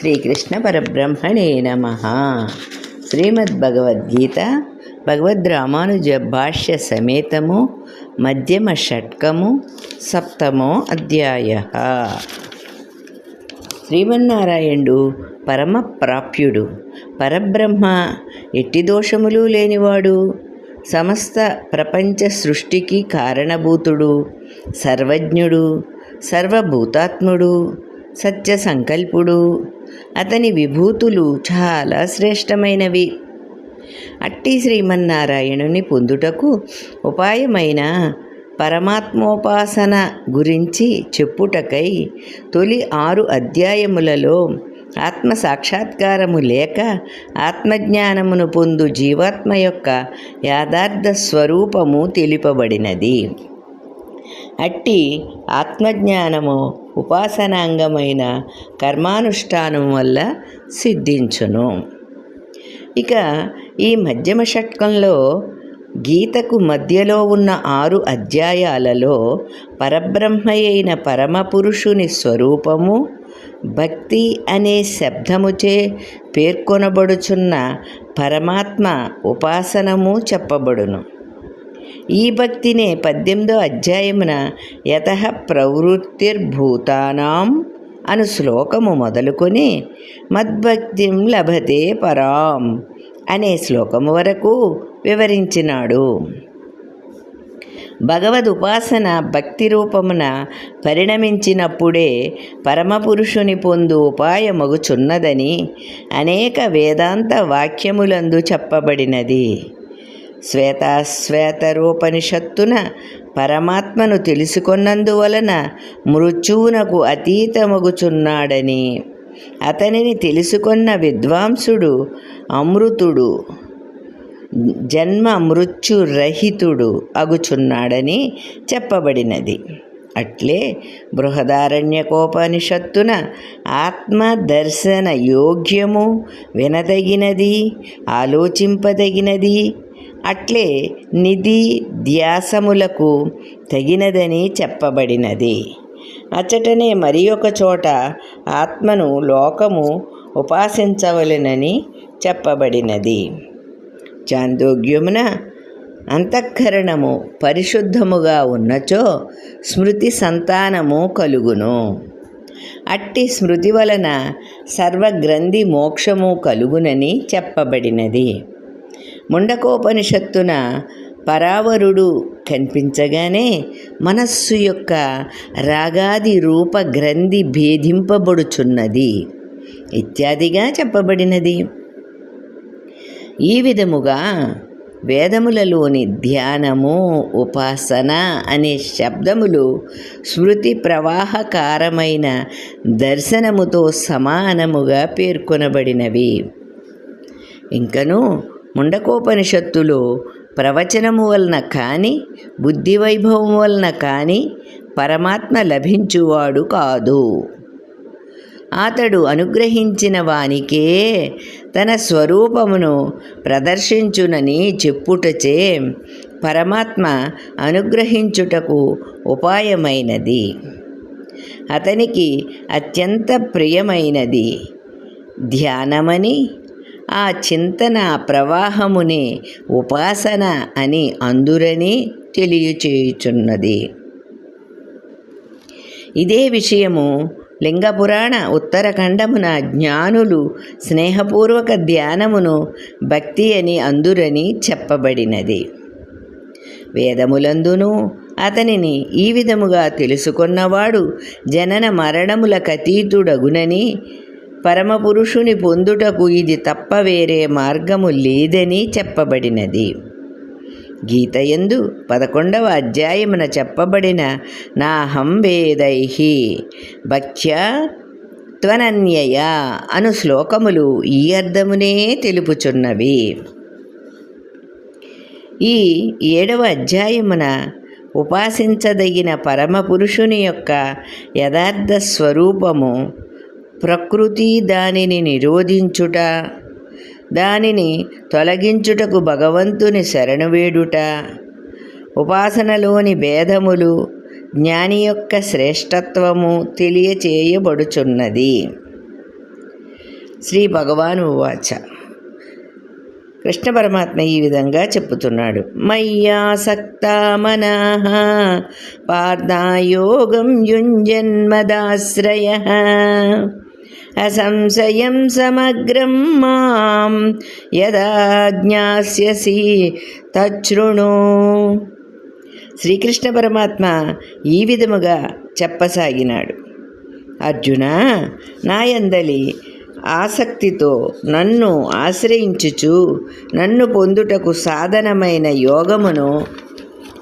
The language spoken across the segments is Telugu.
శ్రీకృష్ణ పరబ్రహ్మణే నమ. శ్రీమద్భగవద్గీత భగవద్ రామానుజ భాష్య సమేతము మధ్యమ షట్కము సప్తమో అధ్యాయ. శ్రీమన్నారాయణుడు పరమ ప్రాప్యుడు. పరబ్రహ్మ ఎట్టి దోషములు లేనివాడు. సమస్త ప్రపంచ సృష్టికి కారణభూతుడు. సర్వజ్ఞుడు సర్వభూతాత్ముడు సత్య సంకల్పుడు అతని విభూతులు చాలా శ్రేష్టమైనవి. అట్టి శ్రీమన్నారాయణుని పొందుటకు ఉపాయమైన పరమాత్మోపాసన గురించి చెప్పుటకై తొలి ఆరు అధ్యాయములలో ఆత్మ సాక్షాత్కారము లేక ఆత్మజ్ఞానమును పొందు జీవాత్మ యొక్క యాథార్థ స్వరూపము తెలుపబడినది. అట్టి ఆత్మజ్ఞానము ఉపాసనాంగమైన కర్మానుష్ఠానం వల్ల సిద్ధించును. ఇక ఈ మధ్యమ షట్కంలో గీతకు మధ్యలో ఉన్న ఆరు అధ్యాయాలలో పరబ్రహ్మ అయిన పరమపురుషుని స్వరూపము భక్తి అనే శబ్దముచే పేర్కొనబడుచున్న పరమాత్మ ఉపాసనము చెప్పబడును. ఈ భక్తినే పద్దెనిమిదో అధ్యాయమున యత ప్రవృత్తిర్భూతానాం అను శ్లోకము మొదలుకొని మద్భక్తిం లభతే పరాం అనే శ్లోకము వరకు వివరించినాడు. భగవద్ ఉపాసన భక్తి రూపమున పరిణమించినప్పుడే పరమపురుషుని పొందు ఉపాయమగుచున్నదని అనేక వేదాంత వాక్యములందు చెప్పబడినది. శ్వేతాశ్వేతరూపనిషత్తున పరమాత్మను తెలుసుకున్నందువలన మృత్యువునకు అతీతమగుచున్నాడని. అతనిని తెలుసుకున్న విద్వాంసుడు అమృతుడు జన్మ మృత్యురహితుడు అగుచున్నాడని చెప్పబడినది. అట్లే బృహదారణ్యకోపనిషత్తున ఆత్మ దర్శన యోగ్యము వినదగినది ఆలోచింపదగినది అట్లే నిధి ధ్యాసములకు తగినదని చెప్పబడినది. అచ్చటనే మరి ఒక చోట ఆత్మను లోకము ఉపాసించవలెనని చెప్పబడినది. చాందోగ్యమున అంతఃకరణము పరిశుద్ధముగా ఉన్నచో స్మృతి సంతానము కలుగును. అట్టి స్మృతి వలన సర్వగ్రంథి మోక్షము కలుగునని చెప్పబడినది. ముండకోపనిషత్తున పరావరుడు కనిపించగానే మనస్సు యొక్క రాగాది రూప గ్రంథి భేదింపబడుచున్నది. ఇత్యాదిగా చెప్పబడినది. ఈ విధముగా వేదములలోని ధ్యానము ఉపాసన అనే శబ్దములు స్మృతి ప్రవాహకారమైన దర్శనముతో సమానముగా పేర్కొనబడినవి. ఇంకను ముండకోపనిషత్తులో ప్రవచనము వలన కానీ బుద్ధి వైభవం వలన కానీ పరమాత్మ లభించువాడు కాదు. అతడు అనుగ్రహించిన వానికే తన స్వరూపమును ప్రదర్శించునని చెప్పుటచే పరమాత్మ అనుగ్రహించుటకు ఉపాయమైనది. అతనికి అత్యంత ప్రియమైనది. ధ్యానమని ఆ చింతన ప్రవాహమునే ఉపాసన అని అందురని తెలియచేయుచున్నది. ఇదే విషయము లింగపురాణ ఉత్తరఖండమున జ్ఞానులు స్నేహపూర్వక ధ్యానమును భక్తి అని అందురని చెప్పబడినది. వేదములందునూ అతనిని ఈ విధముగా తెలుసుకున్నవాడు జనన మరణములకతీతుడగునని పరమపురుషుని పొందుటకు ఇది తప్ప వేరే మార్గము లేదని చెప్పబడినది. గీతయందు పదకొండవ అధ్యాయమున చెప్పబడిన నాహం వేదైహి భక్ష్య త్వనన్యయ అను శ్లోకములు ఈ అర్థమునే తెలుపుచున్నవి. ఈ ఏడవ అధ్యాయమున ఉపాసించదగిన పరమపురుషుని యొక్క యథార్థ స్వరూపము ప్రకృతి దానిని నిరోధించుట దానిని తొలగించుటకు భగవంతుని శరణు వేడుట. ఉపాసనలోని భేదములు జ్ఞాని యొక్క శ్రేష్టత్వము తెలియచేయబడుచున్నది. శ్రీ భగవాను వాచ కృష్ణ పరమాత్మ ఈ విధంగా చెప్పుతున్నాడు. మయ్యాసక్త మనాహ పార్థాయోగం యుంజన్మదాశ్రయ అసంశయం సమగ్రం మాం యదా జ్ఞాస్యసి తచ్ఛృణు శ్రీకృష్ణ పరమాత్మ ఈ విధముగా చెప్పసాగినాడు. అర్జున నాయందలి ఆసక్తితో నన్ను ఆశ్రయించుచు నన్ను పొందుటకు సాధనమైన యోగమును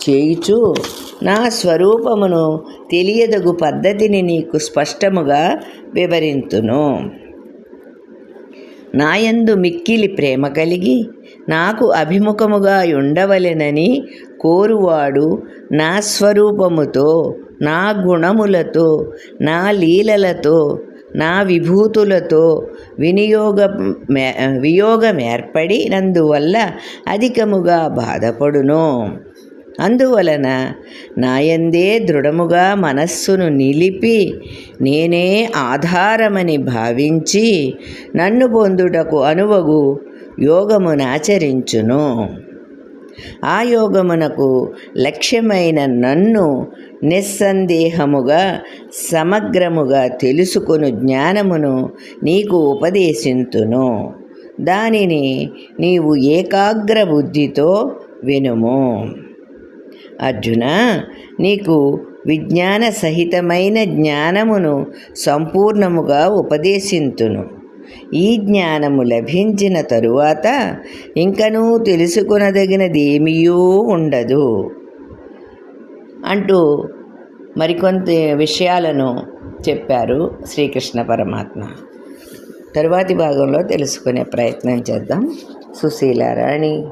చేయుచు నా స్వరూపమును తెలియదగు పద్ధతిని నీకు స్పష్టముగా వివరింతును. నాయందు మిక్కిలి ప్రేమ కలిగి నాకు అభిముఖముగా ఉండవలెనని కోరువాడు నా స్వరూపముతో నా గుణములతో నా లీలలతో నా విభూతులతో వినియోగ వియోగం ఏర్పడినందువల్ల అధికముగా బాధపడును. అందువలన నాయందే దృఢముగా మనస్సును నిలిపి నేనే ఆధారమని భావించి నన్ను పొందుటకు అనువగు యోగమునాచరించును ఆ యోగమునకు లక్ష్యమైన నన్ను నిస్సందేహముగా సమగ్రముగా తెలుసుకొను జ్ఞానమును నీకు ఉపదేశింతును. దానిని నీవు ఏకాగ్ర బుద్ధితో వినుము. అర్జున నీకు విజ్ఞాన సహితమైన జ్ఞానమును సంపూర్ణముగా ఉపదేశింతును. ఈ జ్ఞానము లభించిన తరువాత ఇంకనూ తెలుసుకునదగినదేమీయూ ఉండదు. అంటూ మరికొంత విషయాలను చెప్పారు శ్రీకృష్ణ పరమాత్మ. తరువాతి భాగంలో తెలుసుకునే ప్రయత్నం చేద్దాం. సుశీలారాణి